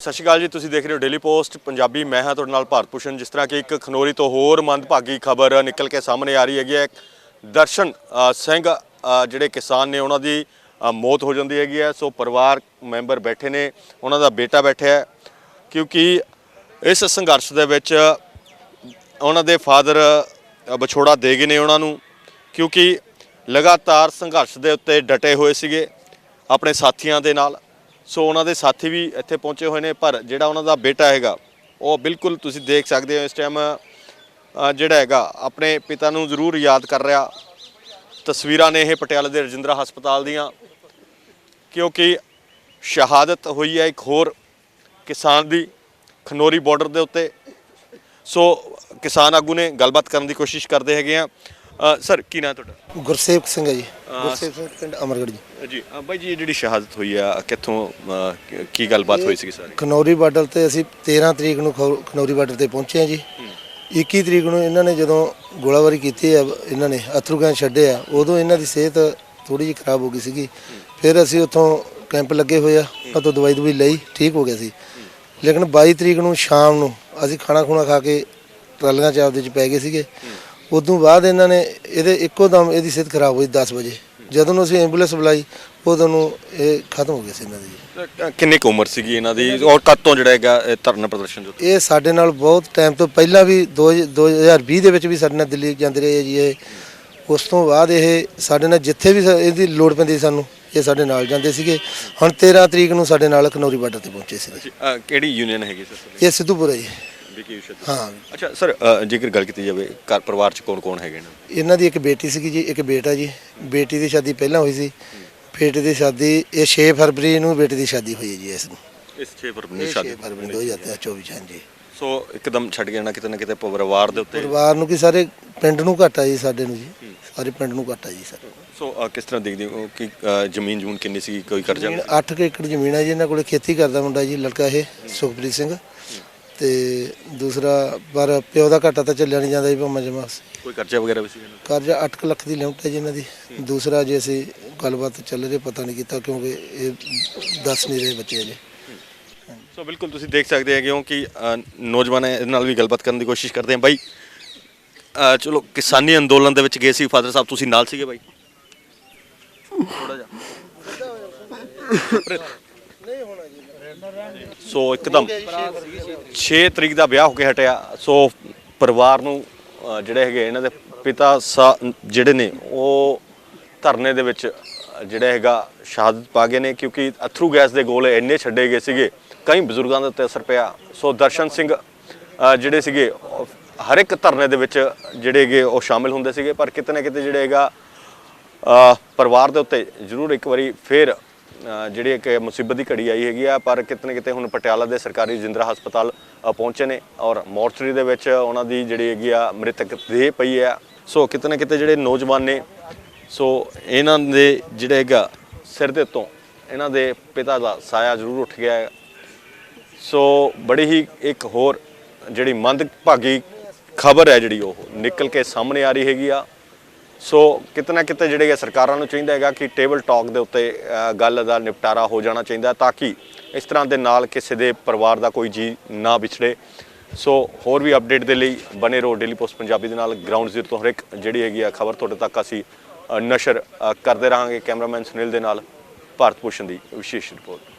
ਸਤਿ ਸ਼੍ਰੀ ਅਕਾਲ ਜੀ, ਤੁਸੀਂ ਦੇਖ ਰਹੇ ਹੋ ਡੇਲੀ ਪੋਸਟ ਪੰਜਾਬੀ ਮੈਂ ਹਾਂ ਤੁਹਾਡੇ ਨਾਲ ਭਾਰਤ ਭੂਸ਼ਣ, ਜਿਸ ਤਰ੍ਹਾਂ ਕਿ ਇੱਕ ਖਨੋਰੀ ਤੋਂ ਹੋਰ ਮੰਦਭਾਗੀ ਖਬਰ ਨਿਕਲ ਕੇ ਸਾਹਮਣੇ ਆ ਰਹੀ ਹੈਗੀ ਹੈ। ਦਰਸ਼ਨ ਸਿੰਘ ਜਿਹੜੇ ਕਿਸਾਨ ਨੇ, ਉਹਨਾਂ ਦੀ ਮੌਤ ਹੋ ਜਾਂਦੀ ਹੈਗੀ ਹੈ। ਸੋ ਪਰਿਵਾਰ ਮੈਂਬਰ ਬੈਠੇ ਨੇ, ਉਹਨਾਂ ਦਾ ਬੇਟਾ ਬੈਠਿਆ ਹੈ। ਕਿਉਂਕਿ ਇਸ ਸੰਘਰਸ਼ ਦੇ ਵਿੱਚ ਉਹਨਾਂ ਦੇ ਫਾਦਰ ਵਿਛੋੜਾ ਦੇ ਗਏ ਨੇ ਉਹਨਾਂ ਨੂੰ। ਕਿਉਂਕਿ ਲਗਾਤਾਰ ਸੰਘਰਸ਼ ਦੇ ਉੱਤੇ ਡਟੇ ਹੋਏ ਸੀਗੇ ਆਪਣੇ ਸਾਥੀਆਂ ਦੇ ਨਾਲ। ਸੋ ਉਹਨਾਂ ਦੇ ਸਾਥੀ ਵੀ ਇੱਥੇ ਪਹੁੰਚੇ ਹੋਏ ਨੇ, ਪਰ ਜਿਹੜਾ ਉਹਨਾਂ ਦਾ ਬੇਟਾ ਹੈਗਾ, ਉਹ ਬਿਲਕੁਲ ਤੁਸੀਂ ਦੇਖ ਸਕਦੇ ਹੋ ਇਸ ਟਾਈਮ ਜਿਹੜਾ ਹੈਗਾ, ਆਪਣੇ ਪਿਤਾ ਨੂੰ ਜ਼ਰੂਰ ਯਾਦ ਕਰ ਰਿਹਾ। ਤਸਵੀਰਾਂ ਨੇ ਇਹ ਪਟਿਆਲਾ ਦੇ ਰਜਿੰਦਰਾ ਹਸਪਤਾਲ ਦੀਆਂ, ਕਿਉਂਕਿ ਸ਼ਹਾਦਤ ਹੋਈ ਹੈ ਇੱਕ ਹੋਰ ਕਿਸਾਨ ਦੀ, ਖਨੋਰੀ ਬਾਰਡਰ ਦੇ ਉੱਤੇ। ਸੋ ਕਿਸਾਨ ਆਗੂ ਨੇ ਗੱਲਬਾਤ ਕਰਨ ਦੀ ਕੋਸ਼ਿਸ਼ ਕਰਦੇ ਹੈਗੇ ਆ। ਸਰ ਕੀ ਨਾਂ ਤੁਹਾਡਾ? ਗੁਰਸੇਵਕ ਸਿੰਘ ਹੈ ਜੀ। ਗੁਰਸੇਵਕ ਸਿੰਘ ਪਿੰਡ ਅਮਰਗੜ੍ਹ ਜੀ। ਜੀ ਅ, ਬਾਈ ਜੀ ਇਹ ਜਿਹੜੀ ਸ਼ਹਾਦਤ ਹੋਈ ਆ ਕਿੱਥੋਂ ਅ, ਕੀ- ਕੀ ਗੱਲਬਾਤ ਹੋਈ ਸੀ ਸਾਰੀ? ਖਨੌਰੀ ਬਾਰਡਰ ਤੇ ਅਸੀਂ 13 ਤਰੀਕ ਨੂੰ ਖੌ- ਖਨੌਰੀ ਬਾਰਡਰ ਤੇ ਪਹੁੰਚੇ ਹਾਂ ਜੀ। 21 ਤਰੀਕ ਨੂੰ ਇਹਨਾਂ ਨੇ ਜਦੋਂ ਗੋਲਾਬਾਰੀ ਕੀਤੀ ਆ ਇਹਨਾਂ ਨੇ ਅਥਰੂ ਗੈਸ ਛੱਡੇ ਆ ਉਦੋਂ ਇਹਨਾਂ ਦੀ ਸਿਹਤ ਥੋੜੀ ਜਿਹੀ ਖਰਾਬ ਹੋ ਗਈ ਸੀਗੀ। ਫਿਰ ਅਸੀਂ ਉੱਥੋਂ ਕੈਂਪ ਲੱਗੇ ਹੋਏ ਆ ਉਤੋਂ ਦਵਾਈ ਦਵਾਈ ਲਈ ਠੀਕ ਹੋ ਗਿਆ ਸੀ। ਲੇਕਿਨ 22 ਤਰੀਕ ਨੂੰ ਸ਼ਾਮ ਨੂੰ ਅਸੀਂ ਖਾਣਾ ਖੁਣਾ ਖਾ ਕੇ ਟਰਾਲੀਆਂ ਚ ਆਪਦੇ ਚ ਪੈ ਗਏ ਸੀਗੇ। ਉਦੋਂ ਬਾਅਦ ਇਹਨਾਂ ਨੇ ਇਹਦੇ ਇੱਕੋ ਦਮ ਇਹਦੀ ਸਿਹਤ ਖਰਾਬ ਹੋਈ 10 ਵਜੇ। ਜਦੋਂ ਨੂੰ ਅਸੀਂ ਐਂਬੂਲੈਂਸ ਬੁਲਾਈ ਉਦੋਂ ਨੂੰ ਇਹ ਖਤਮ ਹੋ ਗਏ ਸੀ ਇਹਨਾਂ ਦੀ। ਕਿੰਨੀ ਕੁ ਉਮਰ ਸੀਗੀ ਇਹਨਾਂ ਦੀ? ਔਰ ਕਦ ਤੋਂ ਜਿਹੜਾ ਹੈਗਾ ਇਹ ਧਰਨਾ ਪ੍ਰਦਰਸ਼ਨ ਜੋ ਇਹ ਸਾਡੇ ਨਾਲ ਬਹੁਤ ਟਾਈਮ ਤੋਂ ਪਹਿਲਾਂ ਵੀ ਦੋ- 2020 ਦੇ ਵਿੱਚ ਵੀ ਸਾਡੇ ਨਾਲ ਦਿੱਲੀ ਜਾਂਦੇ ਰਹੇ ਆ ਜੀ ਇਹ। ਉਸ ਤੋਂ ਬਾਅਦ ਇਹ ਸਾਡੇ ਨਾਲ ਜਿੱਥੇ ਵੀ ਸਾ- ਇਹਦੀ ਲੋੜ ਪੈਂਦੀ ਸੀ ਸਾਨੂੰ ਇਹ ਸਾਡੇ ਨਾਲ ਜਾਂਦੇ ਸੀਗੇ। ਹੁਣ 13 ਤਰੀਕ ਨੂੰ ਸਾਡੇ ਨਾਲ ਖਨੌਰੀ ਬਾਰਡਰ ਤੇ ਪਹੁੰਚੇ ਸੀ। ਜੀ, ਅ, ਕਿਹੜੀ ਯੂਨੀਅਨ ਹੈਗੀ ਸਰ? ਇਹ ਸਿੱਧੂਪੁਰ ਹੈ ਜੀ। ਵਿਕੀ ਉਸ਼ਦ ਹਾਂ? ਅੱਛਾ ਸਰ ਅ, ਜੇਕਰ ਗੱਲ ਕੀਤੀ ਜਾਵੇ ਘਰ ਪਰਿਵਾਰ ਚ ਕੌਣ ਕੌਣ ਹੈਗੇ ਨੇ? ਇਹਨਾਂ ਦੀ ਇੱਕ ਬੇਟੀ ਸੀਗੀ ਜੀ ਇੱਕ ਬੇਟਾ ਜੀ। ਬੇਟੀ ਦੀ ਸ਼ਾਦੀ ਪਹਿਲਾਂ ਹੋਈ ਸੀ। ਬੇਟੇ ਦੀ ਸ਼ਾਦੀ ਇਹ 6 ਫਰਵਰੀ ਨੂੰ ਬੇਟੇ ਦੀ ਸ਼ਾਦੀ ਹੋਈ ਹੈ ਜੀ ਇਸ ਨੂੰ। ਇਸ 6 ਫਰਵਰੀ ਇਹ ਨੂੰ 6 ਸ਼ਾਦੀ ਫਰਵਰੀ 2024 ਚ ਹਾਂਜੀ। ਸੋ ਇੱਕਦਮ ਛੱਡ ਗਿਆ ਨਾ ਕਿਤੇ ਨਾ ਕਿਤੇ ਪਰਿਵਾਰ ਦੇ ਉੱਤੇ? ਪਰਿਵਾਰ ਨੂੰ ਕੀ ਸਾਰੇ ਪਿੰਡ ਨੂੰ ਘਾਟਾ ਜੀ ਸਾਡੇ ਨੂੰ ਜੀ। ਸਾਰੇ ਪਿੰਡ ਨੂੰ ਘਾਟਾ ਜੀ ਸਰ। ਸੋ ਅ, ਕਿਸ ਤਰ੍ਹਾਂ ਦੇਖਦੇ ਹੋ ਕਿ ਅ, ਜ਼ਮੀਨ ਜੂਨ ਕਿੰਨੀ ਸੀ ਕੋਈ ਕਰਜ਼ਾ ਜ਼ਮੀਨ 8 ਏਕੜ ਜ਼ਮੀਨ ਹੈ ਜੀ ਇਹਨਾਂ ਕੋਲੇ ਖੇਤੀ ਕਰਦਾ ਮੁੰਡਾ ਜੀ ਲੜਕਾ ਇਹ ਸੁਖਪ੍ਰੀਤ ਸਿੰਘ। ਤੇ ਦੂਸਰਾ ਪਰ ਪਿਓ ਦਾ ਘਾਟਾ ਤਾਂ ਚੱਲਿਆ ਨਹੀਂ ਜਾਂਦਾ ਜੀ ਭਾਵੇਂ ਜਮਾ। ਕੋਈ ਕਰਜ਼ਾ ਵਗੈਰਾ ਵੀ ਸੀ ਇਹਨਾਂ ਕਰਜ਼ਾ 8 ਲੱਖ ਦੀ ਲਿਮਟ ਹੈ ਜੀ ਇਹਨਾਂ ਦੀ। ਦੂਸਰਾ ਜੇ ਅਸੀਂ ਗੱਲਬਾਤ ਚੱਲ ਰਹੀ ਪਤਾ ਨਹੀਂ ਕੀਤਾ ਕਿਉਂਕਿ ਇਹ ਦੱਸ ਨਹੀਂ ਰਹੇ ਬੱਚੇ ਅਜੇ? ਸੋ ਬਿਲਕੁਲ ਤੁਸੀਂ ਦੇਖ ਸਕਦੇ ਹੈਗੇ ਹੋ ਕਿ ਨੌਜਵਾਨ ਇਹਦੇ ਨਾਲ ਵੀ ਗੱਲਬਾਤ ਕਰਨ ਦੀ ਕੋਸ਼ਿਸ਼ ਕਰਦੇ ਹਾਂ। ਬਾਈ ਚਲੋ ਕਿਸਾਨੀ ਅੰਦੋਲਨ ਦੇ ਵਿੱਚ ਗਏ ਸੀ ਫਾਦਰ ਸਾਹਿਬ ਤੁਸੀਂ ਨਾਲ ਸੀਗੇ ਬਾਈ? ਥੋੜਾ ਜਿਹਾ। ਸੋ ਇੱਕਦਮ 6 ਤਰੀਕ ਦਾ ਵਿਆਹ ਹੋ ਕੇ ਹਟਿਆ। ਸੋ ਪਰਿਵਾਰ ਨੂੰ ਅ, ਜਿਹੜੇ ਹੈਗੇ ਇਹਨਾਂ ਦੇ ਪਿਤਾ ਸਾ- ਜਿਹੜੇ ਨੇ ਉਹ ਧਰਨੇ ਦੇ ਵਿੱਚ ਅ, ਜਿਹੜਾ ਹੈਗਾ ਸ਼ਹਾਦਤ ਪਾ ਗਏ ਨੇ ਕਿਉਂਕਿ ਅਥਰੂ ਗੈਸ ਦੇ ਗੋਲੇ ਇੰਨੇ ਛੱਡੇ ਗਏ ਸੀਗੇ। ਕਈ ਬਜ਼ੁਰਗਾਂ ਦੇ ਉੱਤੇ ਅਸਰ ਪਿਆ। ਸੋ ਦਰਸ਼ਨ ਸਿੰਘ ਅ, ਜਿਹੜੇ ਸੀਗੇ ਉਹ ਹਰ ਇੱਕ ਧਰਨੇ ਦੇ ਵਿੱਚ ਜਿਹੜੇ ਹੈਗੇ ਉਹ ਸ਼ਾਮਿਲ ਹੁੰਦੇ ਸੀਗੇ। ਪਰ ਕਿਤੇ ਨਾ ਕਿਤੇ ਜਿਹੜੇ ਹੈਗਾ ਅ, ਪਰਿਵਾਰ ਦੇ ਉੱਤੇ ਜ਼ਰੂਰ ਇੱਕ ਵਾਰੀ ਫੇਰ ਜਿਹੜੀ ਇੱਕ ਮੁਸੀਬਤ ਦੀ ਘੜੀ ਆਈ ਹੈਗੀ ਆ, ਪਰ ਕਿਤੇ ਨਾ ਕਿਤੇ ਹੁਣ ਪਟਿਆਲਾ ਦੇ ਸਰਕਾਰੀ ਜਿੰਦਰਾ ਹਸਪਤਾਲ ਪਹੁੰਚੇ ਨੇ ਔਰ ਮੋਰਚਰੀ ਦੇ ਵਿੱਚ ਉਹਨਾਂ ਦੀ ਜਿਹੜੀ ਹੈਗੀ ਆ ਮ੍ਰਿਤਕ ਦੇਹ ਪਈ ਆ ਸੋ ਕਿਤੇ ਨਾ ਕਿਤੇ ਜਿਹੜੇ ਨੌਜਵਾਨ ਨੇ, ਸੋ ਇਹਨਾਂ ਦੇ ਜਿਹੜੇ ਹੈਗਾ ਸਿਰ ਦੇ ਉੱਤੋਂ ਇਹਨਾਂ ਦੇ ਪਿਤਾ ਦਾ ਸਾਇਆ ਜ਼ਰੂਰ ਉੱਠ ਗਿਆ ਹੈ। ਸੋ ਬੜੀ ਹੀ ਇੱਕ ਹੋਰ ਜਿਹੜੀ ਮੰਦਭਾਗੀ ਖਬਰ ਹੈ ਜਿਹੜੀ ਉਹ ਨਿਕਲ ਕੇ ਸਾਹਮਣੇ ਆ ਰਹੀ ਹੈਗੀ ਆ। ਸੋ ਕਿਤੇ ਨਾ ਕਿਤੇ ਜਿਹੜੇ ਸਰਕਾਰਾਂ ਨੂੰ ਚਾਹੀਦਾ ਹੈਗਾ ਕਿ ਟੇਬਲ ਟਾਕ ਦੇ ਉੱਤੇ ਗੱਲ ਦਾ ਨਿਪਟਾਰਾ ਹੋ ਜਾਣਾ ਚਾਹੀਦਾ ਤਾਂ ਕਿ ਇਸ ਤਰ੍ਹਾਂ ਦੇ ਨਾਲ ਕਿਸੇ ਦੇ ਪਰਿਵਾਰ ਦਾ ਕੋਈ ਜੀ ਨਾ ਵਿਛੜੇ। ਸੋ ਹੋਰ ਵੀ ਅਪਡੇਟ ਦੇ ਲਈ ਬਨੇ ਰਹੋ ਡੇਲੀ ਪੋਸਟ ਪੰਜਾਬੀ ਦੇ ਨਾਲ। ਗਰਾਊਂਡ ਜ਼ੀਰੋ ਤੋਂ ਹਰ ਇੱਕ ਜਿਹੜੀ ਹੈਗੀ ਆ ਖਬਰ ਤੁਹਾਡੇ ਤੱਕ ਅਸੀਂ ਨਸ਼ਰ ਕਰਦੇ ਰਹਾਂਗੇ। ਕੈਮਰਾਮੈਨ ਸੁਨੀਲ ਦੇ ਨਾਲ ਭਾਰਤ ਭੂਸ਼ਣ ਦੀ ਵਿਸ਼ੇਸ਼ ਰਿਪੋਰਟ।